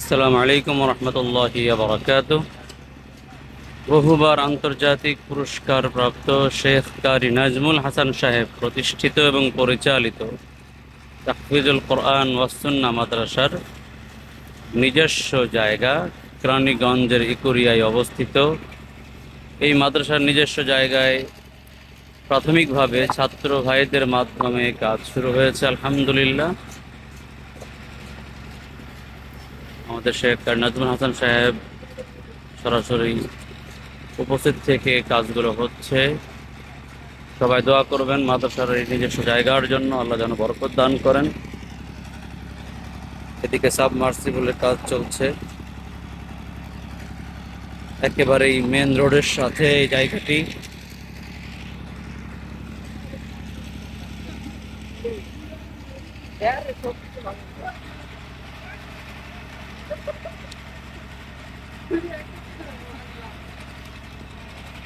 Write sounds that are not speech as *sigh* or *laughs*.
আসসালামু আলাইকুম রহমতুল্লাহি বারাকাত বহুবার আন্তর্জাতিক পুরস্কার প্রাপ্ত শেখ কারি নাজমুল হাসান সাহেব প্রতিষ্ঠিত এবং পরিচালিত তাহফিজুল কোরআন ওয়াসুন্না মাদ্রাসার নিজস্ব জায়গা কেরানীগঞ্জের ইকুরিয়ায় অবস্থিত। এই মাদ্রাসার নিজস্ব জায়গায় প্রাথমিকভাবে ছাত্র ভাইদের মাধ্যমে কাজ শুরু হয়েছে, আলহামদুলিল্লাহ। আমাদের শেখ নাজমুল হাসান সাহেব সরাসরি উপস্থিত থেকে কাজগুলো হচ্ছে। সবাই দোয়া করবেন মাদ্রাসার এই নিজস্ব জায়গার জন্য। আল্লাহ যেন বরকত দান করেন। এদিকে সাবমার্সিবলের কাজ চলছে। একেবারেই মেন রোডের সাথে এই জায়গাটি। Yeah. *laughs*